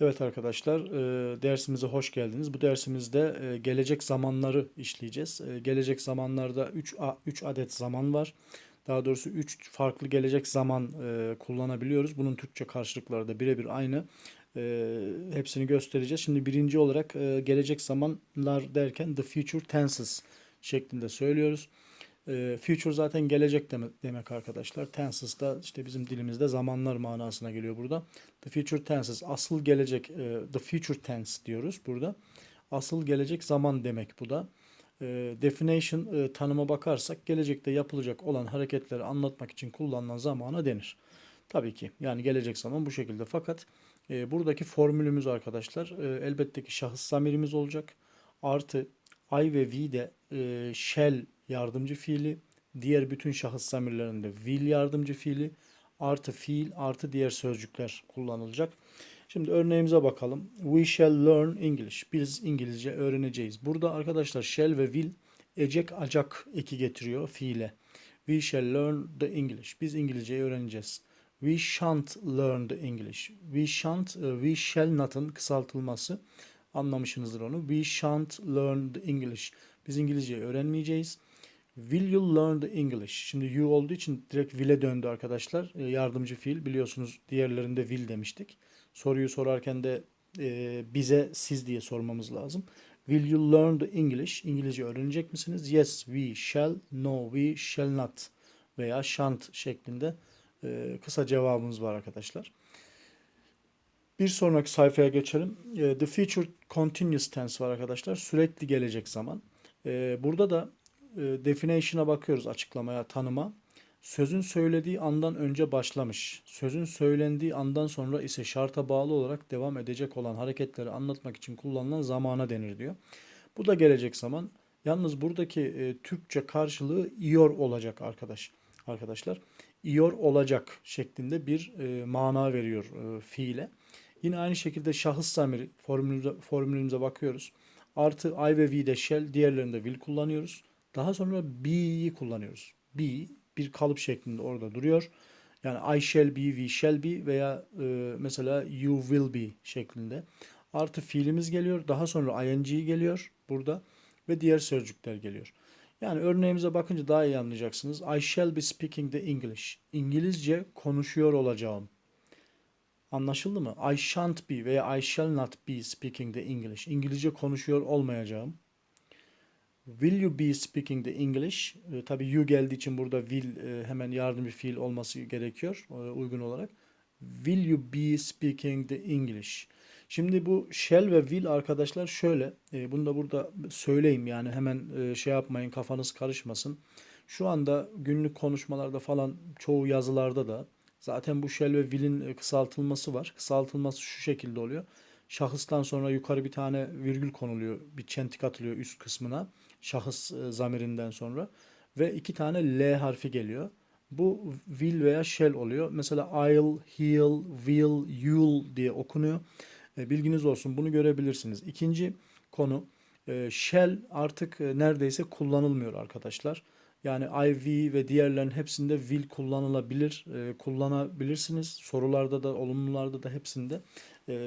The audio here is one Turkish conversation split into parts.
Evet arkadaşlar, e, dersimize hoş geldiniz. Bu dersimizde e, gelecek zamanları işleyeceğiz. E, Gelecek zamanlarda 3 3 adet zaman var. Daha doğrusu 3 farklı gelecek zaman kullanabiliyoruz. Bunun Türkçe karşılıkları da birebir aynı. Hepsini göstereceğiz. Şimdi birinci olarak gelecek zamanlar derken the future tenses şeklinde söylüyoruz. E, future zaten gelecek demek, arkadaşlar. Tenses da işte bizim dilimizde zamanlar manasına geliyor burada. The future tenses asıl gelecek e, the future tense diyoruz burada. Asıl gelecek zaman demek bu da. E, definition e, tanıma bakarsak gelecekte yapılacak olan hareketleri anlatmak için kullanılan zamana denir. Tabii ki yani gelecek zaman bu şekilde fakat e, buradaki formülümüz arkadaşlar e, elbette ki şahıs zamirimiz olacak. Artı I ve we de e, shall yardımcı fiili, diğer bütün şahıs zamirlerinde will yardımcı fiili, artı fiil, artı diğer sözcükler kullanılacak. Şimdi örneğimize bakalım. We shall learn English. Biz İngilizce öğreneceğiz. Burada arkadaşlar shall ve will ecek acak eki getiriyor fiile. We shall learn the English. Biz İngilizceyi öğreneceğiz. We shan't learn the English. We shan't, e, we shall not'ın kısaltılması. Anlamışsınızdır onu. We shan't learn the English. Biz İngilizceyi öğrenmeyeceğiz. Will you learn the English? Şimdi you olduğu için direkt will'e döndü arkadaşlar. E, yardımcı fiil biliyorsunuz diğerlerinde will demiştik. Soruyu sorarken de e, bize siz diye sormamız lazım. Will you learn the English? İngilizce öğrenecek misiniz? Yes, we shall. No, we shall not. Veya shan't şeklinde e, kısa cevabımız var arkadaşlar. Bir sonraki sayfaya geçelim. E, The future continuous tense var arkadaşlar. Sürekli gelecek zaman. E, Burada da e, definition'a bakıyoruz açıklamaya, tanıma. Sözün söylediği andan önce başlamış. Sözün söylendiği andan sonra ise şarta bağlı olarak devam edecek olan hareketleri anlatmak için kullanılan zamana denir diyor. Bu da gelecek zaman. Yalnız buradaki e, Türkçe karşılığı iyor olacak arkadaş. Arkadaşlar, iyor olacak şeklinde bir e, mana veriyor e, fiile. Yine aynı şekilde şahıs zamiri formülümüze, formülümüze bakıyoruz. Artı I ve we de shall, diğerlerinde will kullanıyoruz. Daha sonra be'yi kullanıyoruz. Be bir kalıp şeklinde orada duruyor. Yani I shall be, we shall be veya e, mesela you will be şeklinde. Artı fiilimiz geliyor. Daha sonra ing geliyor burada ve diğer sözcükler geliyor. Yani örneğimize bakınca daha iyi anlayacaksınız. I shall be speaking the English. İngilizce konuşuyor olacağım. Anlaşıldı mı? I shan't be veya I shall not be speaking the English. İngilizce konuşuyor olmayacağım. Will you be speaking the English? E, tabii you geldiği için burada will e, hemen yardımcı fiil olması gerekiyor e, uygun olarak. Will you be speaking the English? Şimdi bu shall ve will arkadaşlar şöyle. E, bunu da burada söyleyeyim yani hemen e, şey yapmayın kafanız karışmasın. Şu anda günlük konuşmalarda falan çoğu yazılarda da zaten bu shall ve will'in e, kısaltılması var. Kısaltılması şu şekilde oluyor. Şahıstan sonra yukarı bir tane virgül konuluyor. Bir çentik atılıyor üst kısmına. Şahıs e, zamirinden sonra. Ve iki tane L harfi geliyor. Bu will veya shall oluyor. Mesela I'll, he'll, will, you'll diye okunuyor. E, bilginiz olsun bunu görebilirsiniz. İkinci konu e, shall artık neredeyse kullanılmıyor arkadaşlar. Yani I, we ve diğerlerin hepsinde will kullanılabilir, kullanabilirsiniz. Sorularda da, olumlularda da hepsinde.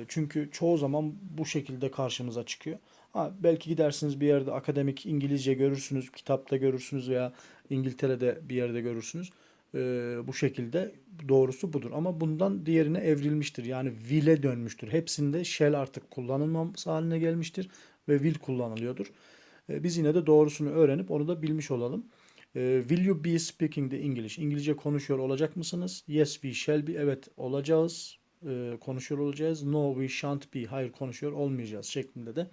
Çünkü çoğu zaman bu şekilde karşımıza çıkıyor. Ha, belki gidersiniz bir yerde akademik İngilizce görürsünüz, kitapta görürsünüz veya İngiltere'de bir yerde görürsünüz. E, bu şekilde doğrusu budur. Ama bundan diğerine evrilmiştir. Yani will'e dönmüştür. Hepsinde shall artık kullanılmaması haline gelmiştir ve will kullanılıyordur. E, biz yine de doğrusunu öğrenip onu da bilmiş olalım. E, will you be speaking the English? İngilizce konuşuyor olacak mısınız? Yes, we shall be. Evet, olacağız. E, konuşuyor olacağız. No, we shan't be. Hayır, konuşuyor olmayacağız şeklinde de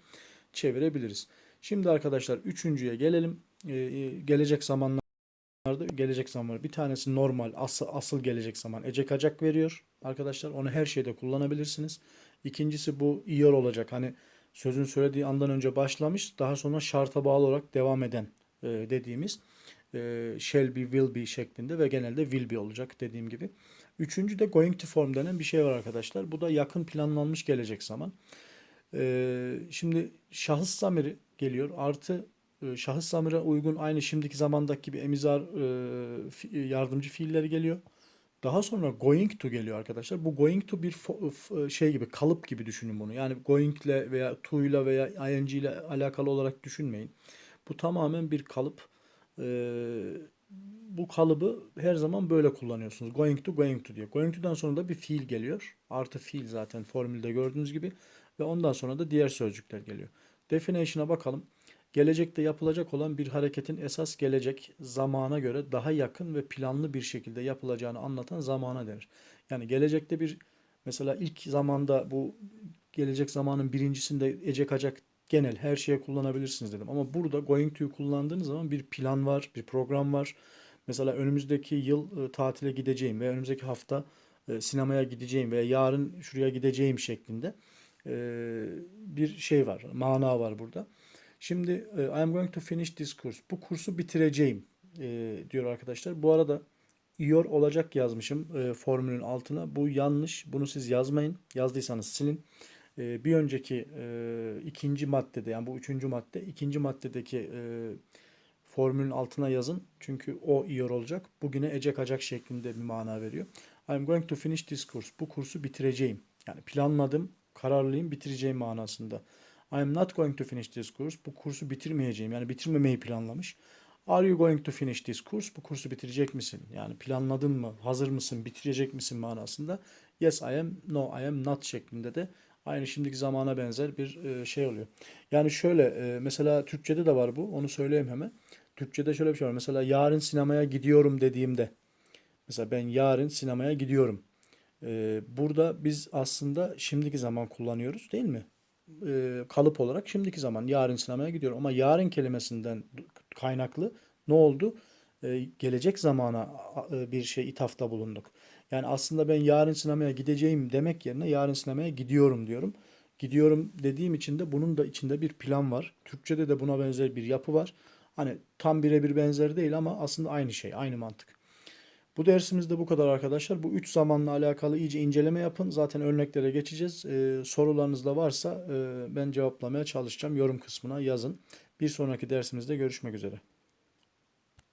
çevirebiliriz. Şimdi arkadaşlar üçüncüye gelelim. E, e, gelecek zamanlarda gelecek zaman bir tanesi normal asıl, asıl gelecek zaman ecek acak veriyor arkadaşlar. Onu her şeyde kullanabilirsiniz. İkincisi bu iyor olacak. Hani sözün söylediği andan önce başlamış daha sonra şarta bağlı olarak devam eden e, dediğimiz e, shall be, will be şeklinde ve genelde will be olacak dediğim gibi. Üçüncü de going to form denen bir şey var arkadaşlar. Bu da yakın planlanmış gelecek zaman. E, şimdi şahıs zamiri geliyor. Artı e, şahıs zamire uygun aynı şimdiki zamandaki gibi emizar e, fi- yardımcı fiilleri geliyor. Daha sonra going to geliyor arkadaşlar. Bu going to bir f- şey gibi kalıp gibi düşünün bunu. Yani going ile veya to ile veya ing ile alakalı olarak düşünmeyin. Bu tamamen bir kalıp. Ee, bu kalıbı her zaman böyle kullanıyorsunuz. Going to, going to diye. Going to'dan sonra da bir fiil geliyor. Artı fiil zaten formülde gördüğünüz gibi. Ve ondan sonra da diğer sözcükler geliyor. Definition'a bakalım. Gelecekte yapılacak olan bir hareketin esas gelecek zamana göre daha yakın ve planlı bir şekilde yapılacağını anlatan zamana denir. Yani gelecekte bir mesela ilk zamanda bu gelecek zamanın birincisinde ecek acak genel her şeye kullanabilirsiniz dedim. Ama burada going to'yu kullandığınız zaman bir plan var, bir program var. Mesela önümüzdeki yıl e, tatile gideceğim ve önümüzdeki hafta e, sinemaya gideceğim veya yarın şuraya gideceğim şeklinde bir şey var, mana var burada. Şimdi e, I am going to finish this course. Bu kursu bitireceğim e, diyor arkadaşlar. Bu arada iyor olacak yazmışım e, formülün altına. Bu yanlış. Bunu siz yazmayın. Yazdıysanız silin. Bir önceki e, ikinci maddede yani bu üçüncü madde ikinci maddedeki formülün altına yazın. Çünkü o iyor olacak. Bugüne ecek acak şeklinde bir mana veriyor. I am going to finish this course. Bu kursu bitireceğim. Yani planladım, kararlıyım, bitireceğim manasında. I am not going to finish this course. Bu kursu bitirmeyeceğim. Yani bitirmemeyi planlamış. Are you going to finish this course? Bu kursu bitirecek misin? Yani planladın mı? Hazır mısın? Bitirecek misin manasında. Yes I am, no I am not şeklinde de aynı şimdiki zamana benzer bir e, şey oluyor. Yani şöyle e, mesela Türkçe'de de var bu. Onu söyleyeyim hemen. Türkçe'de şöyle bir şey var. Mesela yarın sinemaya gidiyorum dediğimde mesela ben yarın sinemaya gidiyorum. E, burada biz aslında şimdiki zaman kullanıyoruz değil mi? e, kalıp olarak şimdiki zaman yarın sinemaya gidiyorum. Ama yarın kelimesinden kaynaklı ne oldu? E, gelecek zamana e, bir şey ithafta bulunduk. Yani aslında ben yarın sinemaya gideceğim demek yerine yarın sinemaya gidiyorum diyorum. Gidiyorum dediğim için de bunun da içinde bir plan var. Türkçede de buna benzer bir yapı var. Hani tam birebir benzer değil ama aslında aynı şey, aynı mantık. Bu dersimizde bu kadar arkadaşlar. Bu üç zamanla alakalı iyice inceleme yapın. Zaten örneklere geçeceğiz. Ee, sorularınız da varsa e, ben cevaplamaya çalışacağım. Yorum kısmına yazın. Bir sonraki dersimizde görüşmek üzere.